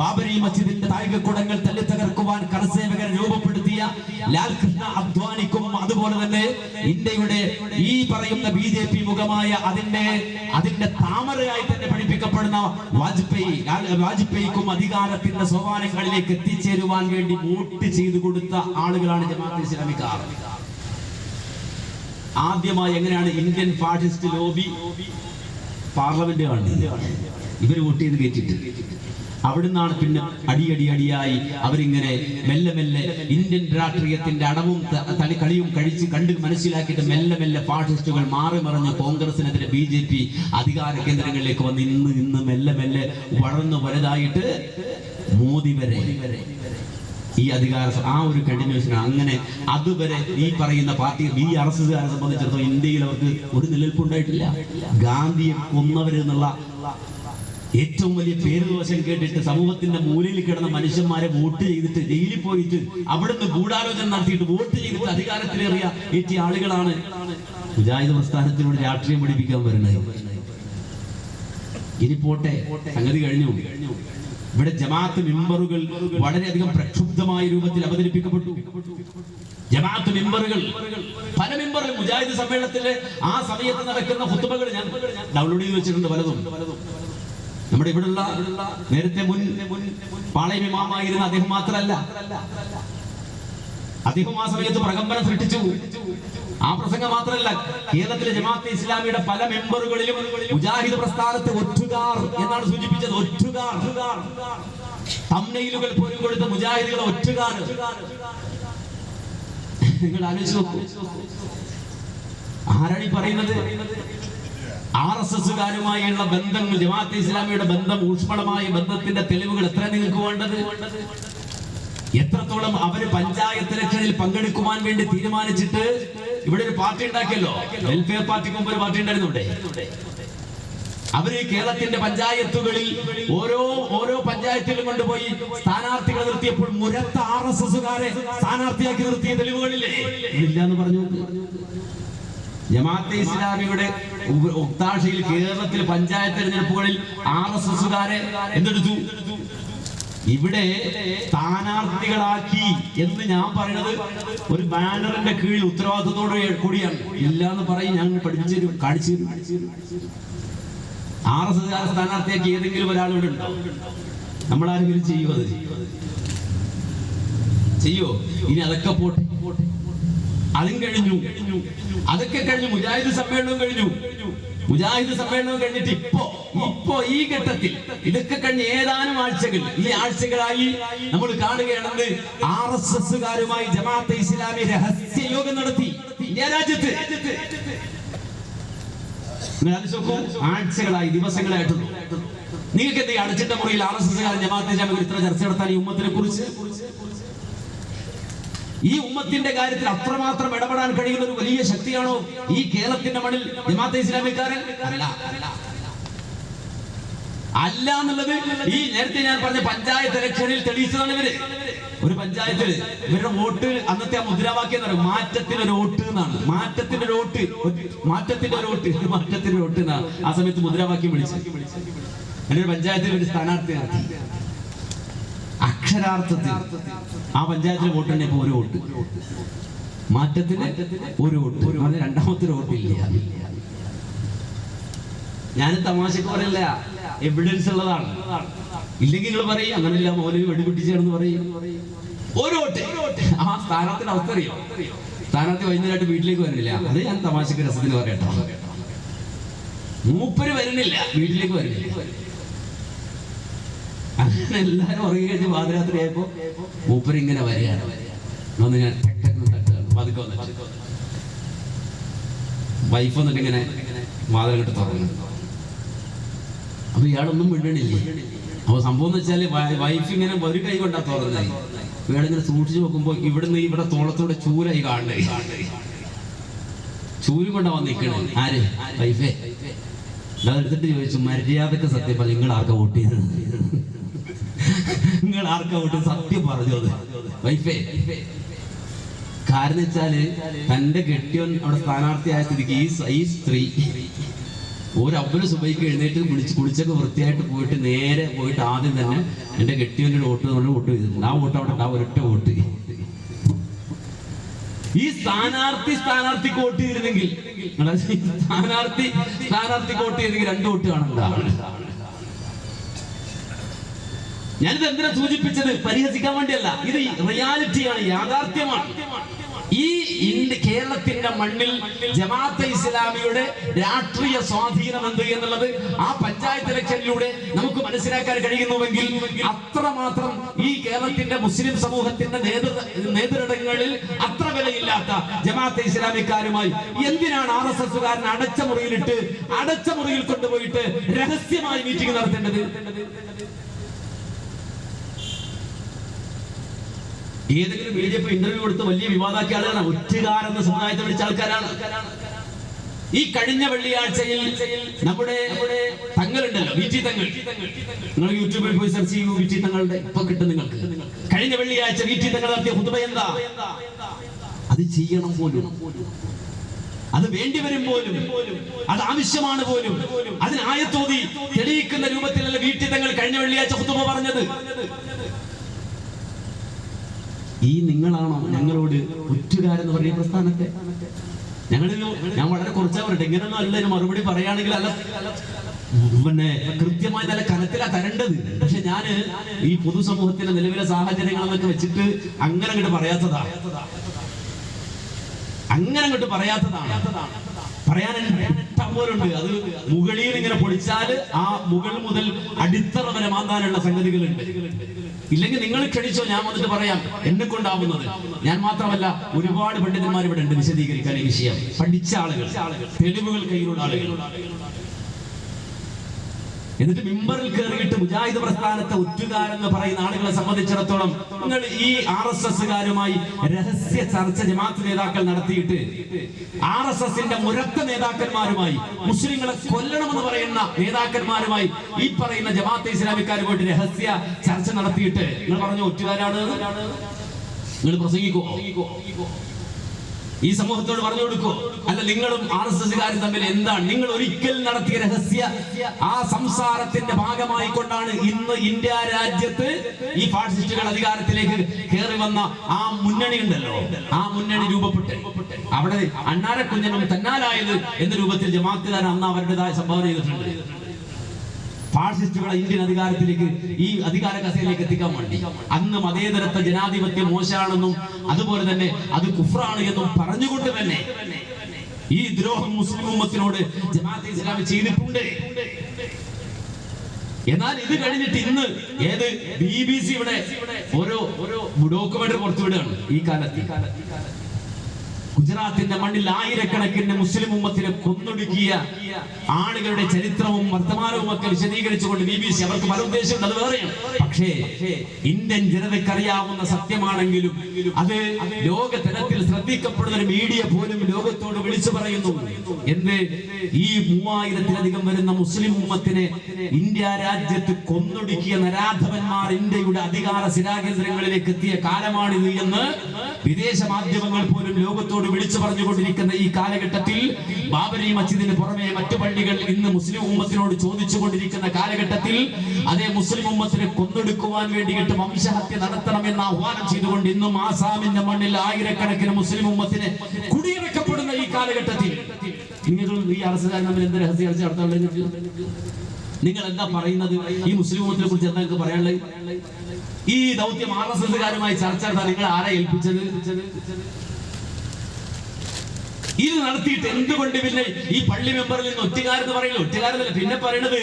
S1: ബാബരി മസ്ജിദിന്റെ താഴികക്കുടങ്ങൾ തല്ലി തകർക്കുവാൻ കരസേവകരെ രൂപപ്പെടുത്തിയ ലാൽ കൃഷ്ണ അദ്വാനിക്കും അതുപോലെ തന്നെ ഇന്ത്യയുടെ ഈ പറയുന്ന ബി ജെ പി മുഖമായ അതിന്റെ അതിന്റെ താമരയായി തന്നെ പഠിപ്പിക്കപ്പെടുന്ന വാജ്പേയി വാജ്പേയിക്കും അധികാരത്തിന്റെ സോപാനങ്ങളിലേക്ക് എത്തിച്ചേരുവാൻ വേണ്ടി വോട്ട് ചെയ്തു കൊടുത്ത ആളുകളാണ് ജമാഅത്തെ ഇസ്ലാമിക്കാർ. ആദ്യമായി എങ്ങനെയാണ് ഇന്ത്യൻ ഫാഷിസ്റ്റ് ലോബി പാർലമെന്റ് കാണുന്നത്? ഇവർ വോട്ട് ചെയ്ത് കയറ്റിട്ട് അവിടുന്നാണ് പിന്നെ അടിയടി അടിയായി അവരിങ്ങനെ മെല്ലെ മെല്ലെ ഇന്ത്യൻ രാഷ്ട്രീയത്തിന്റെ അടവും തളി കളിയും കഴിച്ച് കണ്ട് മനസ്സിലാക്കിയിട്ട് മെല്ലെ മെല്ലെ ഫാഷിസ്റ്റുകൾ മാറി മറിഞ്ഞ് കോൺഗ്രസിനെതിരെ ബി ജെ പി അധികാര കേന്ദ്രങ്ങളിലേക്ക് വന്ന് ഇന്ന് ഇന്ന് മെല്ലെ മെല്ലെ വളർന്നു വലുതായിട്ട് മോദി വരെ ഈ അധികാര ആ ഒരു കണ്ടിന്യൂഷൻ അങ്ങനെ അതുവരെ ഈ പറയുന്ന പാർട്ടി ബി ആർ എസ് സംബന്ധിച്ചിടത്തോളം ഇന്ത്യയിൽ അവർക്ക് ഒരു നിലനിൽപ്പുണ്ടായിട്ടില്ല. ഗാന്ധിയെ കൊന്നവരെന്നുള്ള ഏറ്റവും വലിയ പേര് ദോഷം കേട്ടിട്ട് സമൂഹത്തിന്റെ മൂലയിൽ കിടന്ന മനുഷ്യന്മാരെ വോട്ട് ചെയ്തിട്ട് ജയിലിൽ പോയിട്ട് അവിടുന്ന് ഗൂഢാലോചന നടത്തിയിട്ട് വോട്ട് ചെയ്തിട്ട് അധികാരത്തിലേറിയ ഏറ്റ ആളുകളാണ് മുജാഹിദ് പ്രസ്ഥാനത്തിനോട് രാഷ്ട്രീയം പഠിപ്പിക്കാൻ വരുന്നത്. ഇനി പോട്ടെ സംഗതി കഴിഞ്ഞു. ഇവിടെ ജമാഅത്ത് മെമ്പറുകൾ വളരെയധികം പ്രക്ഷുബ്ധമായ രൂപത്തിൽ അവതരിപ്പിക്കപ്പെട്ടു. ജമാഅത്ത് മെമ്പറുകൾ പല മെമ്പറുകൾ മുജാഹിദ് സമ്മേളനത്തിലെ ആ സമയത്ത് നടക്കുന്ന ഹുത്തുബകൾ ഞാൻ ഡൗൺലോഡ് ചെയ്ത് വെച്ചിട്ടുണ്ട് പലതും. നമ്മുടെ ഇവിടുള്ള നേരത്തെ മുൻ പാളയം ഇമാമായിരുന്ന അദ്ദേഹം മാത്രമല്ല. അദ്ദേഹം ആ സമയത്ത് പ്രകമ്പനം സൃഷ്ടിച്ചു. ആ പ്രസംഗം മാത്രമല്ല കേരളത്തിലെ ജമാഅത്തെ ഇസ്ലാമിയുടെ പല മെമ്പറുകളിലും മുജാഹിദ് പ്രസ്ഥാനത്തെ ഒറ്റുകാർ എന്നാണ് സൂചിപ്പിച്ചത്. ഒറ്റുകാർ. തമ്നയിലുകൾ പോലും കൊടുത്ത മുജാഹിദുകളെ ഒറ്റുകാർ. നിങ്ങൾ ആലോചിച്ചു ആരാണ് ഈ പറയുന്നത്? ആർ എസ് എസുകാരുമായുള്ള ബന്ധങ്ങൾ ജമാഅത്തെ ഇസ്ലാമിയുടെ ബന്ധം ഊഷ്മളമായ ബന്ധത്തിന്റെ തെളിവുകൾ എത്ര നിങ്ങൾക്ക് വേണ്ടത്? എത്രത്തോളം അവർ പഞ്ചായത്ത് ഇലക്ഷനിൽ പങ്കെടുക്കുവാൻ വേണ്ടി തീരുമാനിച്ചിട്ട് ഇവിടെ ഒരു പാർട്ടി ഉണ്ടാക്കിയല്ലോ? വെൽഫെയർ പാർട്ടിക്ക് മുമ്പ് ഒരു പാർട്ടി ഉണ്ടായിരുന്നുണ്ടേ അവർ കേരളത്തിന്റെ പഞ്ചായത്തുകളിൽ ഓരോ ഓരോ പഞ്ചായത്തിലും കൊണ്ടുപോയി സ്ഥാനാർത്ഥികളെ നിർത്തിയപ്പോൾ മുരത്ത ആർ എസ് എസുകാരെ സ്ഥാനാർത്ഥിയാക്കി നിർത്തിയ തെളിവുകളില്ലേ? ഇല്ല എന്ന് പറഞ്ഞു. ജമാഅത്തെ ഇസ്ലാമിയുടെ ഒത്താശയിൽ കേരളത്തിൽ പഞ്ചായത്ത് തെരഞ്ഞെടുപ്പുകളിൽ ആർ എസ് എസുകാരെ എന്തെടുത്തു? ഇവിടെ സ്ഥാനാർത്ഥികളാക്കി എന്ന് ഞാൻ പറയുന്നത് ഒരു ബാനറിന്റെ കീഴിൽ ഉത്തരവാദിത്തത്തോട് കൂടിയാണ്. ഇല്ല എന്ന് പറയും ഞാൻ പഠിച്ചു തരും കാണിച്ചു തരും. ആർ എസ് എസ് സ്ഥാനാർത്ഥിയാക്കി ഏതെങ്കിലും ഒരാൾ ഇവിടെ ഉണ്ടാവും നമ്മളാരെങ്കിലും ചെയ്യുമോ അത്? ചെയ്യോ ഇനി അതൊക്കെ പോട്ടെ. അതും കഴിഞ്ഞു. അതൊക്കെ കഴിഞ്ഞു. മുജാഹിദ് സമ്മേളനവും കഴിഞ്ഞു. മുജാഹിദ് സമ്മേളനവും കഴിഞ്ഞിട്ട് ഇപ്പോ ഇപ്പോ ഈ ഘട്ടത്തിൽ ഇതൊക്കെ കഴിഞ്ഞ് ഏതാനും ആഴ്ചകൾ ഈ ആഴ്ചകളായി നമ്മൾ കാണുകയാണെന്ന് ആർ എസ് എസ്സുകാരുമായി ജമാഅത്തെ ഇസ്ലാമി രഹസ്യ യോഗം നടത്തി. ഇന്ത്യ രാജ്യത്ത്. ആഴ്ചകളായി ദിവസങ്ങളായിട്ടുള്ളൂ നിങ്ങൾക്ക് എന്തെങ്കിലും അടച്ചിട്ട മുറിയിൽ ആർ എസ് എസ്സുകാരൻ ജമാഅത്തെ ഇസ്ലാമികൾ ഇത്ര ചർച്ച നടത്താൻ ഈ ഉമ്മത്തിനെ കുറിച്ച്? ഈ ഉമ്മത്തിന്റെ കാര്യത്തിൽ അത്രമാത്രം ഇടപെടാൻ കഴിയുന്ന ഒരു വലിയ ശക്തിയാണോ ഈ കേരളത്തിന്റെ മണിൽ ജമാഅത്തെ ഇസ്ലാമിക്കാരൻ അല്ല. അല്ല എന്നുള്ളത് ഈ നേരത്തെ ഞാൻ പറഞ്ഞ പഞ്ചായത്ത് ഇലക്ഷനിൽ തെളിയിച്ചതാണ് ഇവർ. ഒരു പഞ്ചായത്തിൽ ഇവരുടെ വോട്ട് അന്നത്തെ ആ മുദ്രാവാക്യം എന്ന് പറയും മാറ്റത്തിന്റെ ഒരു വോട്ട് എന്നാണ്. മാറ്റത്തിന്റെ ഒരു വോട്ട് മാറ്റത്തിന്റെ ഒരു വോട്ട് മാറ്റത്തിന്റെ വോട്ട് എന്നാണ്. ആ സമയത്ത് മുദ്രാവാക്യം വിളിച്ചു. എന്റെ ഒരു പഞ്ചായത്തിൽ ഒരു സ്ഥാനാർത്ഥി നടത്തി അക്ഷരാർത്ഥത്തിൽ. ആ പഞ്ചായത്തിലെ വോട്ട് തന്നെ ഇപ്പൊ ഒരു വോട്ട്. മാറ്റത്തിന് ഒരു വോട്ട്. ഒരു രണ്ടാമത്തെ വോട്ടില്ല. ഞാൻ തമാശക്ക് പറയില്ല. എവിഡൻസ് ഉള്ളതാണ്. ഇല്ലെങ്കിൽ നിങ്ങൾ പറയും അങ്ങനെയല്ല മൗലവി വെടിപിട്ടിച്ചാണെന്ന് പറയും. ഒരു വോട്ട്. ആ സ്ഥാനാർത്ഥിയുടെ അവസ്ഥ അറിയോ? സ്ഥാനാർത്ഥി വൈകുന്നേരമായിട്ട് വീട്ടിലേക്ക് വരുന്നില്ല. അത് ഞാൻ തമാശക്ക് രസത്തിന് പറയട്ടോ. മൂപ്പര് വരുന്നില്ല വീട്ടിലേക്ക് വരുന്നില്ല. എല്ലാരും ഉറങ്ങി കഴിഞ്ഞ് പാതിരാത്രി ആയപ്പോ മൂപ്പര് ഇങ്ങനെ വരികയാണ്. വന്ന് ഞാൻ എന്ന് തട്ടുകയാണ്. പതുക്കെ വന്നിട്ട്. വൈഫ് വന്നിട്ട് ഇങ്ങനെ വാതിലിട്ട് തുറന്നു. അപ്പൊ ഇയാളൊന്നും വിടണില്ല അപ്പൊ സംഭവം എന്ന് വെച്ചാൽ വൈഫ് ഇങ്ങനെ ഒരു കൈ കൊണ്ടാ തുറന്നത് ഇയാളിങ്ങനെ സൂക്ഷിച്ചു നോക്കുമ്പോ ഇവിടുന്ന് ഇവിടെ തോളത്തോടെ ചൂരായി കാണണേ ചൂരും കൊണ്ടാ വന്ന് നിൽക്കണേ ആര്? വൈഫേ അതെടുത്തിട്ട് ചോദിച്ചു മര്യാദയ്ക്ക് സത്യം നിങ്ങൾ ആർക്കാ വോട്ട് ചെയ്തത്? നിങ്ങൾ ആർക്കാ വിട്ട് സത്യം പറഞ്ഞു വൈഫേ കാരണം വെച്ചാൽ തന്റെ കെട്ടിയോൻ അവിടെ സ്ഥാനാർത്ഥിയായ സ്ഥിതിക്ക് ഈ ഈ സ്ത്രീ ഒരു അബ്ബുൽ സുബൈക്ക് എഴുന്നേറ്റ് കുളിച്ച് കുളിച്ചൊക്കെ വൃത്തിയായിട്ട് പോയിട്ട് നേരെ പോയിട്ട് ആദ്യം തന്നെ എന്റെ കെട്ടിയോന്റെ വോട്ട് നമ്മൾ വോട്ട് ചെയ്തിട്ടുണ്ട്. ആ വോട്ട് അവിടെ ഉണ്ടാവും ഒരൊറ്റ വോട്ട്. ഈ സ്ഥാനാർത്ഥി സ്ഥാനാർത്ഥിക്ക് വോട്ട് ചെയ്തിരുന്നെങ്കിൽ സ്ഥാനാർത്ഥി സ്ഥാനാർത്ഥി കോട്ട് ചെയ്തെങ്കിൽ രണ്ട് വോട്ട് കാണുന്നതാണ് ഞാനിത് എന്തിനാ സൂചിപ്പിച്ചത്? പരിഹസിക്കാൻ വേണ്ടിയല്ല. ഇത് റിയാലിറ്റിയാണ് യാഥാർത്ഥ്യമാണ്. ഈ കേരളത്തിന്റെ മണ്ണിൽ ജമാഅത്തെ ഇസ്ലാമിയുടെ രാഷ്ട്രീയ സ്വാധീനം എന്ത് എന്നുള്ളത് ആ പഞ്ചായത്ത് ഇലക്ഷനിലൂടെ നമുക്ക് മനസ്സിലാക്കാൻ കഴിയുന്നുവെങ്കിൽ അത്രമാത്രം ഈ കേരളത്തിന്റെ മുസ്ലിം സമൂഹത്തിന്റെ നേതൃ നേതൃത്വങ്ങളിൽ അത്ര വിലയില്ലാത്ത ജമാഅത്തെ ഇസ്ലാമിക്കാരുമായി എന്തിനാണ് ആർ എസ് എസുകാരൻ അടച്ച മുറിയിലിട്ട് അടച്ച മുറിയിൽ കൊണ്ടുപോയിട്ട് രഹസ്യമായി മീറ്റിംഗ് നടത്തേണ്ടത്? ഏതെങ്കിലും ബി ജെ പി ഇന്റർവ്യൂ കൊടുത്ത് വലിയ വിവാദാക്കിയ ആളുകളാണ്. ഒറ്റകാരെന്ന സമുദായത്തെ വിളിച്ച ആൾക്കാരാണ്. ഈ കഴിഞ്ഞ വെള്ളിയാഴ്ചയിൽ നമ്മുടെ തങ്ങളുണ്ടല്ലോ വിറ്റി തങ്ങൾ. നിങ്ങൾ യൂട്യൂബിൽ പോയി സെർച്ച് ചെയ്യൂ വിറ്റി തങ്ങളുടെ ഇപ്പൊ കിട്ടും നിങ്ങൾക്ക്. കഴിഞ്ഞ വെള്ളിയാഴ്ച വിറ്റി തങ്ങൾ നടത്തിയ പുതുമ എന്താ? അത് ചെയ്യണം പോലും. അത് വേണ്ടിവരും പോലും. അത് ആവശ്യമാണ് പോലും. അതിനായ തോതി തെളിയിക്കുന്ന രൂപത്തിലല്ല വീട്ടിൽ തങ്ങൾ കഴിഞ്ഞ വെള്ളിയാഴ്ച ഹുതുബ പറഞ്ഞത്. ഈ നിങ്ങളാണോ ഞങ്ങളോട് ഒറ്റുകാരെന്ന് പറയുന്ന പ്രസ്ഥാനത്തെ? ഞങ്ങളിൽ ഞാൻ വളരെ കുറച്ചാ പറയട്ടെ. ഇങ്ങനൊന്നും അല്ല മറുപടി പറയുകയാണെങ്കിൽ അല്ല. പിന്നെ കൃത്യമായി നല്ല കനത്തിലാ തരേണ്ടത്. പക്ഷെ ഞാൻ ഈ പൊതുസമൂഹത്തിന്റെ നിലവിലെ സാഹചര്യങ്ങളെന്നൊക്കെ വെച്ചിട്ട് അങ്ങനെ അങ്ങോട്ട് പറയാത്തതാ. അങ്ങനെ അങ്ങോട്ട് പറയാത്തതാണ്. പറയാൻ ഇഷ്ടം പോലുണ്ട് അത് മുകളിൽ ഇങ്ങനെ പൊളിച്ചാൽ ആ മുകൾ മുതൽ അടിത്തറ വരെ മാന്താനുള്ള സംഗതികളുണ്ട്. ഇല്ലെങ്കിൽ നിങ്ങൾ ക്ഷണിച്ചോ ഞാൻ വന്നിട്ട് പറയാം എന്നെ കൊണ്ടാവുന്നത് ഞാൻ മാത്രമല്ല ഒരുപാട് പണ്ഡിതന്മാർ ഇവിടെ ഉണ്ട് വിശദീകരിക്കാൻ ഈ വിഷയം. പഠിച്ച ആളുകൾ തെളിവുകൾ കയ്യിലുള്ള ആളുകൾ. എന്നിട്ട് മിമ്പറിൽ കയറിയിട്ട് മുജാഹിദ് പ്രസ്ഥാനത്തെ ഒറ്റുകാരെന്ന് പറയുന്ന ആളുകളെ സംബന്ധിച്ചിടത്തോളം നിങ്ങൾ ഈ ആർ എസ് എസ്സുകാരുമായി രഹസ്യ ചർച്ച ജമാഅത്ത് നേതാക്കൾ നടത്തിയിട്ട് ആർ എസ് എസിന്റെ മുരത്ത നേതാക്കന്മാരുമായി മുസ്ലിങ്ങളെ കൊല്ലണമെന്ന് പറയുന്ന നേതാക്കന്മാരുമായി ഈ പറയുന്ന ജമാഅത്ത് ഇസ്ലാമിക്കാർ പോയിട്ട് രഹസ്യ ചർച്ച നടത്തിയിട്ട് നിങ്ങൾ പറഞ്ഞു ഒറ്റുകാരാണ് നിങ്ങൾ പ്രസംഗിക്കോ? ഈ സമൂഹത്തോട് പറഞ്ഞു കൊടുക്കോ. അല്ല നിങ്ങളും ആർ എസ് എസ്സുകാരും തമ്മിൽ എന്താണ്? നിങ്ങൾ ഒരിക്കൽ നടത്തിയ രഹസ്യ ആ സംസാരത്തിന്റെ ഭാഗമായി കൊണ്ടാണ് ഇന്ന് ഇന്ത്യ രാജ്യത്ത് ഈ ഫാഷിസ്റ്റുകൾ അധികാരത്തിലേക്ക് കയറി വന്ന ആ മുന്നണി ഉണ്ടല്ലോ. ആ മുന്നണി രൂപപ്പെട്ട്. അവിടെ അണ്ണാരക്കുഞ്ഞനും തന്നാലായത് എന്ന രൂപത്തിൽ ജമാഅത്തുകാർ അന്ന് അവരുടേതായ സംഭാവന ചെയ്തിട്ടുണ്ട്. ഫാഷിസ്റ്റുകളെ ഇന്ത്യൻ അധികാരത്തിലേക്ക് ഈ അധികാര കസയിലേക്ക് എത്തിക്കാൻ വേണ്ടി. അന്ന് മതേതരത്വ ജനാധിപത്യം മോശമാണെന്നും അതുപോലെ തന്നെ അത് കുഫ്രാണ് എന്നും പറഞ്ഞുകൊണ്ട് തന്നെ ഈ ദ്രോഹം മുസ്ലിം ഉമ്മത്തിനോട് ജമാഅത്തെ ഇസ്ലാമി ചെയ്തിട്ടുണ്ട്. എന്നാൽ ഇത് കഴിഞ്ഞിട്ട് ഇന്ന് ഏത് ബി ബി സി ഇവിടെ ഓരോ ഓരോ ഡോക്യുമെന്ററി പുറത്തുവിടുകയാണ് ഈ കാലത്ത്. ഗുജറാത്തിന്റെ മണ്ണിൽ ആയിരക്കണക്കിന് മുസ്ലിം ഉമ്മത്തിനെ കൊന്നൊടുക്കിയ ആളുകളുടെ ചരിത്രവും വർത്തമാനവും ഒക്കെ വിശദീകരിച്ചുകൊണ്ട് ബി ബി സി അവർക്ക് പല ഉദ്ദേശമുണ്ട്. അത് വേറെയാണ്. പക്ഷേ ഇന്ത്യൻ ജനതയ്ക്ക് അറിയാവുന്ന സത്യമാണെങ്കിലും അത് ലോകതലത്തിൽ ശ്രദ്ധിക്കപ്പെടുന്ന ഒരു മീഡിയ പോലും ലോകത്തോട് വിളിച്ചു പറയുന്നു. എന്ത്? ഈ മൂവായിരത്തിലധികം വരുന്ന മുസ്ലിം ഉമ്മത്തിനെ ഇന്ത്യ രാജ്യത്ത് കൊന്നൊടുക്കിയ നരാധവന്മാർ ഇന്ത്യയുടെ അധികാര സ്ഥിരാകേന്ദ്രങ്ങളിലേക്ക് എത്തിയ കാലമാണിത് എന്ന് വിദേശ മാധ്യമങ്ങൾ പോലും ലോകത്തോട് വിളിച്ചു പറഞ്ഞുകൊണ്ടിരിക്കുന്ന ഈ കാലഘട്ടത്തിൽ ബാബരി മസ്ജിദിന് പുറമെ മറ്റു പള്ളികൾ ഇന്ന് മുസ്ലിം ഉമ്മത്തിനോട് ചോദിച്ചു കൊണ്ടിരിക്കുന്ന കാലഘട്ടത്തിൽ അതേ മുസ്ലിം ഉമ്മത്തിനെ കൊന്നെടുക്കുവാൻ വേണ്ടിയിട്ട് വംശഹത്യ നടത്തണമെന്ന് ആഹ്വാനം ചെയ്തുകൊണ്ട് ഇന്നും ആസാമിന്റെ മണ്ണിൽ ആയിരക്കണക്കിന് മുസ്ലിം ഉമ്മത്തിനെ കുടിയിറക്കപ്പെടുന്ന ഈ കാലഘട്ടത്തിൽ. നിങ്ങൾ ഈ അറസ്റ്റുകാരൻ എന്ത് രഹസ്യ ചർച്ച നടത്താനുള്ളത് നിങ്ങൾ എന്താ പറയുന്നത്? ഈ മുസ്ലിം ഉമ്മത്തിനെ കുറിച്ച് എന്താ നിങ്ങൾക്ക് പറയാനുള്ളത്? ഈ ദൗത്യം ആർ എസ് എസ്സുകാരുമായി ചർച്ച നടത്താൻ നിങ്ങൾ ആരെ ഏൽപ്പിച്ചത്? ഇത് നടത്തിയിട്ട് എന്തുകൊണ്ട് പിന്നെ ഈ പള്ളി മെമ്പറിൽ നിന്ന് ഒറ്റുകാരെന്ന് പറയുന്നത് ഒറ്റുകാരെന്നല്ല പിന്നെ പറയണത്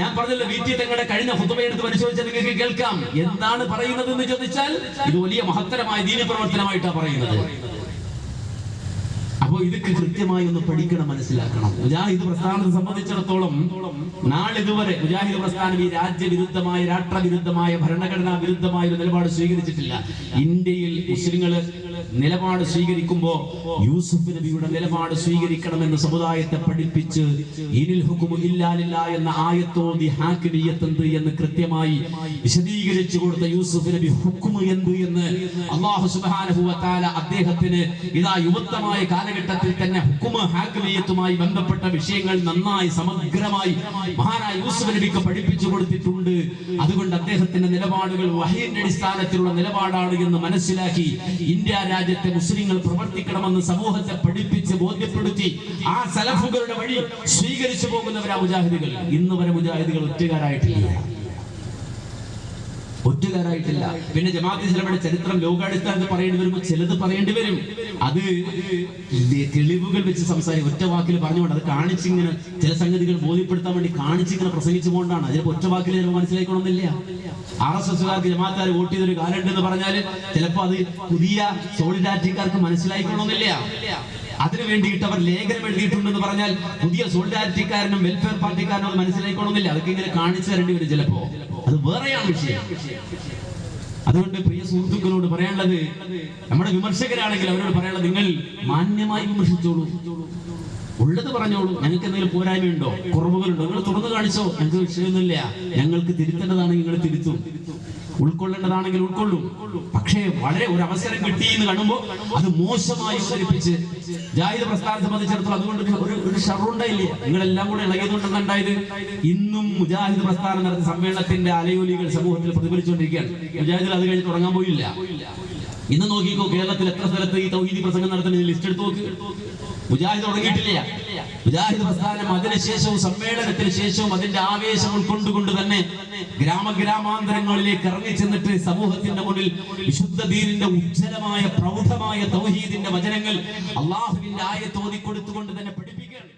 S1: ഞാൻ പറഞ്ഞല്ലോ വീട്ടിൽ തങ്ങളുടെ കഴിഞ്ഞ ഹുത്തുമയെടുത്ത് പരിശോധിച്ചാൽ നിങ്ങൾക്ക് കേൾക്കാം. എന്താണ് പറയുന്നത് എന്ന് ചോദിച്ചാൽ ഇത് വലിയ മഹത്തരമായ ദീന പ്രവർത്തനമായിട്ടാണ് പറയുന്നത്. അപ്പോ ഇത് കൃത്യമായി ഒന്ന് പഠിക്കണം മനസ്സിലാക്കണം. മുജാഹിദ് പ്രസ്ഥാനത്തെ സംബന്ധിച്ചിടത്തോളം നാളിതുവരെ മുജാഹിദ് പ്രസ്ഥാനം ഈ രാജ്യവിരുദ്ധമായ രാഷ്ട്രവിരുദ്ധമായ ഭരണഘടനാ വിരുദ്ധമായ ഒരു നിലപാട് സ്വീകരിച്ചിട്ടില്ല. ഇന്ത്യയിൽ മുസ്ലിങ്ങൾ നിലപാട് സ്വീകരിക്കുമ്പോ യൂസുഫ് നബിയുടെ നിലപാട് സ്വീകരിക്കണമെന്ന് സമുദായത്തെ പഠിപ്പിച്ച് ഇനിൽ ഹുക്കും ഇല്ലാലില്ല എന്ന ആയത്തോതി ഹാക്കിമിയത്ത് എന്ത് എന്ന് കൃത്യമായി വിശദീകരിച്ചു കൊടുത്ത യൂസുഫ് നബി ഹുക്കും എന്ത് എന്ന് അള്ളാഹു തആല അദ്ദേഹത്തിന് ഇതാ യുവത്വമായ കാലഘട്ടത്തിൽ തന്നെ ഹുക്കുമ ഹാക്കിനിയത്തുമായി ബന്ധപ്പെട്ട വിഷയങ്ങൾ നന്നായി സമഗ്രമായി മഹാനായ യൂസുഫ് നബിക്ക് പഠിപ്പിച്ചു കൊടുത്തിട്ടുണ്ട്. അതുകൊണ്ട് അദ്ദേഹത്തിന്റെ നിലപാടുകൾ വഹീന്റെ അടിസ്ഥാനത്തിലുള്ള നിലപാടാണ് എന്ന് മനസ്സിലാക്കി ഇന്ത്യ രാജ്യത്തെ മുസ്ലിങ്ങൾ പ്രവർത്തിക്കണമെന്ന് സമൂഹത്തെ പഠിപ്പിച്ച് ബോധ്യപ്പെടുത്തി ആ സലഫുകളുടെ വഴി സ്വീകരിച്ചു പോകുന്നവരാ മുജാഹിദികൾ. ഇന്ന് വരെ മുജാഹിദികൾ ഒറ്റുകാരായിട്ടില്ല ഒറ്റുകാരായിട്ടില്ല പിന്നെ ജമാഅത്ത് ഇസ്ലാമിയുടെ ചരിത്രം ലോകാടിസ്ഥാനത്ത് പറയേണ്ടി വരുമ്പോൾ ചിലത് പറയേണ്ടി വരും. അത് തെളിവുകൾ വെച്ച് സംസാരിക്കും. ഒറ്റ വാക്കിൽ പറഞ്ഞുകൊണ്ട് അത് കാണിച്ചിങ്ങനെ ചില സംഗതികൾ ബോധ്യപ്പെടുത്താൻ വേണ്ടി കാണിച്ചിങ്ങനെ പ്രസംഗിച്ചു കൊണ്ടാണ് അതിന് ഒറ്റ വാക്കിൽ ചിലപ്പോൾ മനസ്സിലാക്കണമെന്നില്ല ആർ എസ് എസുകാർക്ക് ജമാഅത്തുകാർ വോട്ട് ചെയ്തൊരു കാലുണ്ട് എന്ന് പറഞ്ഞാൽ ചിലപ്പോൾ അത് പുതിയ സോളിഡാരിറ്റിക്കാർക്ക് മനസ്സിലാക്കണമെന്നില്ല അതിനു വേണ്ടിയിട്ട് അവർ ലേഖനം എഴുതിയിട്ടുണ്ടെന്ന് പറഞ്ഞാൽ പുതിയ സോളിഡാരിറ്റിക്കാരനും വെൽഫെയർ പാർട്ടിക്കാരനും മനസ്സിലാക്കണമെന്നില്ല അതൊക്കെ ഇങ്ങനെ കാണിച്ചു തരേണ്ടി വരും ചിലപ്പോ. അത് വേറെയാണ് വിഷയം. അതുകൊണ്ട് പ്രിയ സുഹൃത്തുക്കളോട് പറയാനുള്ളത് നമ്മുടെ വിമർശകരാണെങ്കിൽ അവരോട് പറയാനുള്ളത് നിങ്ങൾ മാന്യമായി വിമർശിച്ചോളൂ. ഉള്ളത് പറഞ്ഞോളൂ. ഞങ്ങൾക്ക് എന്തെങ്കിലും പോരായ്മയുണ്ടോ? കുറവുകളുണ്ടോ? നിങ്ങൾ തുറന്നു കാണിച്ചോ. ഞങ്ങൾക്ക് വിഷയമൊന്നുമില്ല. ഞങ്ങൾക്ക് തിരുത്തേണ്ടതാണെങ്കിൽ നിങ്ങൾ തിരുത്തും. ഉൾക്കൊള്ളേണ്ടതാണെങ്കിൽ ഉൾക്കൊള്ളും. പക്ഷേ വളരെ ഒരു അവസരം കിട്ടി എന്ന് കാണുമ്പോൾ അത് മോശമായി അവതരിപ്പിച്ച് ജാഹിദ് പ്രസ്ഥാനം സംബന്ധിച്ചിടത്തോളം അതുകൊണ്ട് ഒരു- ഒരു ഷറുണ്ടായില്ലേ നിങ്ങളെല്ലാം കൂടെ ഇളകിയതുകൊണ്ടെന്നുണ്ടായത് ഇന്നും മുജാഹിദ് പ്രസ്ഥാനം നടത്തിയ സമ്മേളനത്തിന്റെ അലയൊലികൾ സമൂഹത്തിൽ പ്രതിഫലിച്ചുകൊണ്ടിരിക്കുകയാണ്. മുജാഹിദിൽ അത് കഴിഞ്ഞ് തുടങ്ങാൻ പോയില്ല. ഇന്ന് നോക്കിക്കോ കേരളത്തിൽ എത്ര സ്ഥലത്ത് ഈ തൗഹീദി പ്രസംഗം നടത്തുന്ന? ലിസ്റ്റ് എടുത്ത് നോക്ക്. മുജാഹിദ് തുടങ്ങിയിട്ടില്ല. മുജാഹിദ് പ്രസ്ഥാനം അതിനുശേഷവും സമ്മേളനത്തിന് ശേഷവും അതിന്റെ ആവേശം ഉൾക്കൊണ്ടുകൊണ്ട് തന്നെ ഗ്രാമഗ്രാമാന്തരങ്ങളിലേക്ക് ഇറങ്ങി ചെന്നിട്ട് സമൂഹത്തിന്റെ മുന്നിൽ വിശുദ്ധ ദീനിന്റെ ഉജ്ജ്വലമായ പ്രൗഢമായ തൗഹീദിന്റെ വചനങ്ങൾ അള്ളാഹുവിന്റെ ആയ തോന്നിക്കൊടുത്തുകൊണ്ട് തന്നെ പഠിപ്പിക്കുകയാണ്.